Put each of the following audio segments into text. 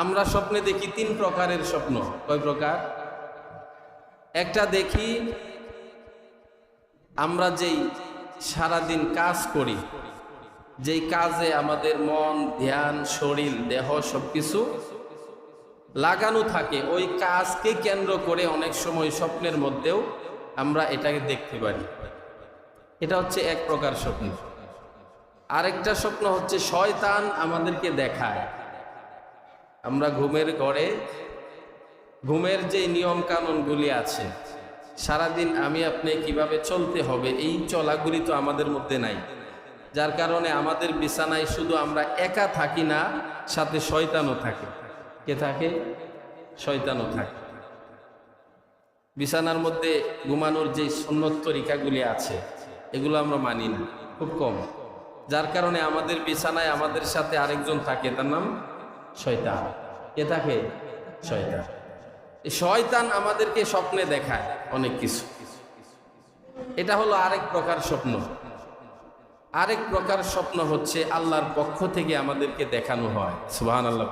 আমরা স্বপ্নে দেখি তিন প্রকারের স্বপ্ন। কয় প্রকার? একটা দেখি আমরা যেই সারাদিন কাজ করি, যেই কাজে আমাদের মন, ধ্যান, শরীর, দেহ সবকিছু লাগানো থাকে, ওই কাজকে কেন্দ্র করে অনেক সময় স্বপ্নের মধ্যেও আমরা এটাকে দেখতে পারি। এটা হচ্ছে এক প্রকার স্বপ্ন। আরেকটা স্বপ্ন হচ্ছে শয়তান আমাদেরকে দেখায়। আমরা ঘুমের ঘরে, ঘুমের যে নিয়ম কানুনগুলি আছে, সারাদিন আমি আপনি কীভাবে চলতে হবে, এই চলাগুলি তো আমাদের মধ্যে নাই। যার কারণে আমাদের বিছানায় শুধু আমরা একা থাকি না, সাথে শয়তানও থাকে। কে থাকে? শয়তানও থাকে। বিছানার মধ্যে ঘুমানোর যে সুন্নত তরিকাগুলি আছে, এগুলো আমরা মানি না, খুব কম। যার কারণে আমাদের বিছানায় আমাদের সাথে আরেকজন থাকে, তার নাম শয়তান। কে থাকে শয়তান। শয়তান আমাদেরকে স্বপ্নে দেখায় অনেক কিছু। এটা হলো আরেক প্রকার স্বপ্ন। আরেক প্রকার স্বপ্ন হচ্ছে আল্লাহর পক্ষ থেকে আমাদেরকে দেখানো হয়। সুবাহান আল্লাহ।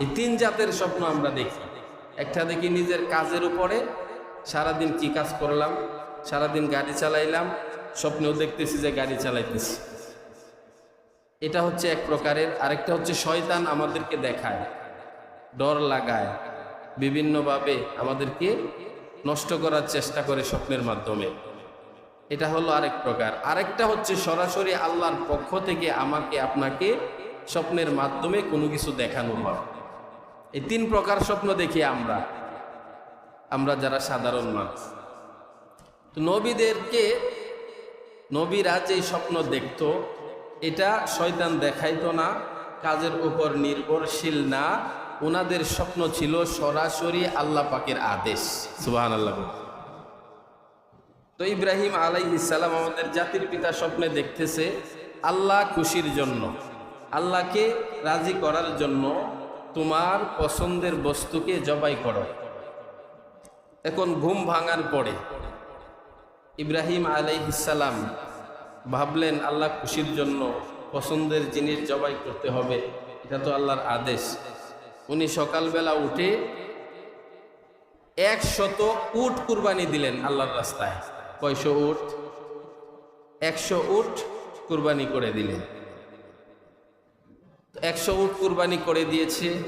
এই তিন জাতের স্বপ্ন আমরা দেখি। একটা দেখি নিজের কাজের উপরে, সারাদিন কি কাজ করলাম, সারাদিন গাড়ি চালাইলাম, স্বপ্নেও দেখতেছি যে গাড়ি চালাইতেছি। এটা হচ্ছে এক প্রকারের, আরেকটা হচ্ছে শয়তান আমাদেরকে দেখায়, ডর লাগায়, বিভিন্নভাবে আমাদেরকে নষ্ট করার চেষ্টা করে স্বপ্নের মাধ্যমে। এটা হলো আরেক প্রকার। আরেকটা হচ্ছে সরাসরি আল্লাহর পক্ষ থেকে আমাকে, আপনাকে স্বপ্নের মাধ্যমে কোনো কিছু দেখানো হয়। এই তিন প্রকার স্বপ্ন দেখি আমরা। আমরা যারা সাধারণ মানুষ। নবীদেরকে, নবীরা যে স্বপ্ন দেখত এটা শয়তান দেখাইতো না কাজের উপর নির্ভরশীল না। ওনাদের স্বপ্ন ছিল সরাসরি আল্লাহ পাকের আদেশ। সুবাহান আল্লাহ তো ইব্রাহিম আলাই ইসালাম আমাদের জাতির পিতা স্বপ্নে দেখতেছে আল্লাহ খুশির জন্য আল্লাহকে রাজি করার জন্য তোমার পছন্দের বস্তুকে জবাই করো। এখন ঘুম ভাঙার পরে ইব্রাহিম আলাইহিসাল্লাম ভাবলেন, আল্লাহ খুশির জন্য পছন্দের জিনিস জবাই করতে হবে। এটা তো আল্লাহর আদেশ। উনি সকালবেলা উঠে একশত উট কুরবানি দিলেন আল্লাহর রাস্তায়। কয়শো উট? একশো উট কুরবানি করে দিলেন। একশো উট কুরবানি করে দিয়েছে।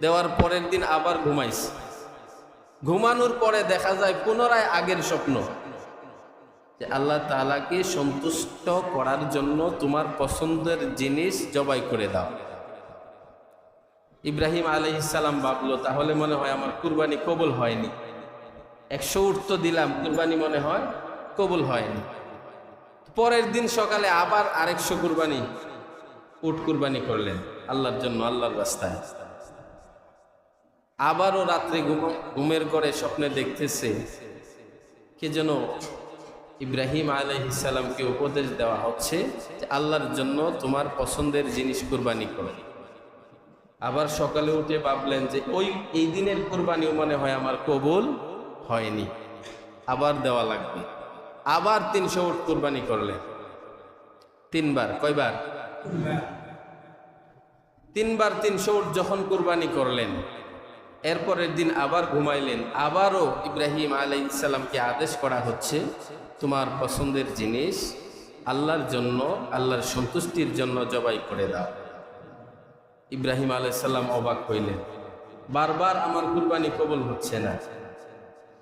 দেওয়ার পরের দিন আবার ঘুমাইছে। ঘুমানোর পরে দেখা যায় পুনরায় আগের স্বপ্ন। যে আল্লাহ তালাকে সন্তুষ্ট করার জন্য তোমার পছন্দের জিনিস জবাই করে দাও। ইব্রাহিম আলহিসাল্লাম ভাবলো, তাহলে মনে হয় আমার কুরবানি কবুল হয়নি। একশো উঠ তো দিলাম, কুরবানি মনে হয় কবুল হয়নি। পরের দিন সকালে আবার আরেকশো কুরবানি, উট কুরবানি করলেন আল্লাহর জন্য, আল্লাহর রাস্তায়। আবারও রাত্রে ঘুম, ঘুমের করে স্বপ্নে দেখতেছে, কে যেন ইব্রাহিম আলহিসাল্লামকে উপদেশ দেওয়া হচ্ছে যে আল্লাহর জন্য তোমার পছন্দের জিনিস কুরবানি করো। আবার সকালে উঠে ভাবলেন যে ওই, এই দিনের কুরবানিও মনে হয় আমার কবুল হয়নি। আবার দেওয়া লাগবে। আবার তিনশো উট কুরবানি করলেন। তিনবার, কয়বার? তিনবার তিনশো উট যখন কুরবানি করলেন, এরপরের দিন আবার ঘুমাইলেন। আবারও ইব্রাহিম আলাই ইসাল্লামকে আদেশ করা হচ্ছে তোমার পছন্দের জিনিস আল্লাহর জন্য, আল্লাহর সন্তুষ্টির জন্য জবাই করে দাও। ইব্রাহিম আলাইসাল্লাম অবাক হইলেন। বারবার আমার কুরবানি কবল হচ্ছে না।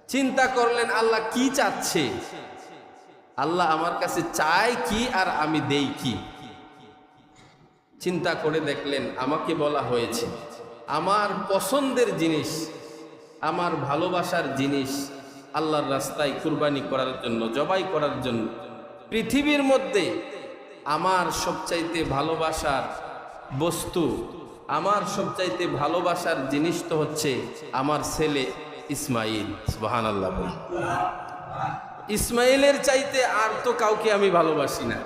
চিন্তা করলেন, আল্লাহ কি চাচ্ছে? আল্লাহ আমার কাছে চায় কি আর আমি দেই কি? চিন্তা করে দেখলেন, আমাকে বলা হয়েছে, আমার পছন্দের জিনিস, আমার ভালোবাসার জিনিস আল্লাহর রাস্তায় কুরবানি করার জন্য, জবাই করার জন্য। পৃথিবীর মধ্যে আমার সবচাইতে ভালোবাসার বস্তু, আমার সবচাইতে ভালোবাসার জিনিস তো হচ্ছে আমার ছেলে ইসমাইল। সুবাহান আল্লাহ ইসমাইলের চাইতে আর তো কাউকে আমি ভালোবাসি না।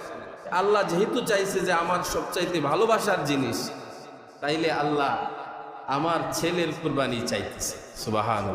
আল্লাহ যেহেতু চাইছে যে আমার সবচাইতে ভালোবাসার জিনিস, তাইলে আল্লাহ আমার ছেলের কুরবানি চাইতেছে। সুবাহান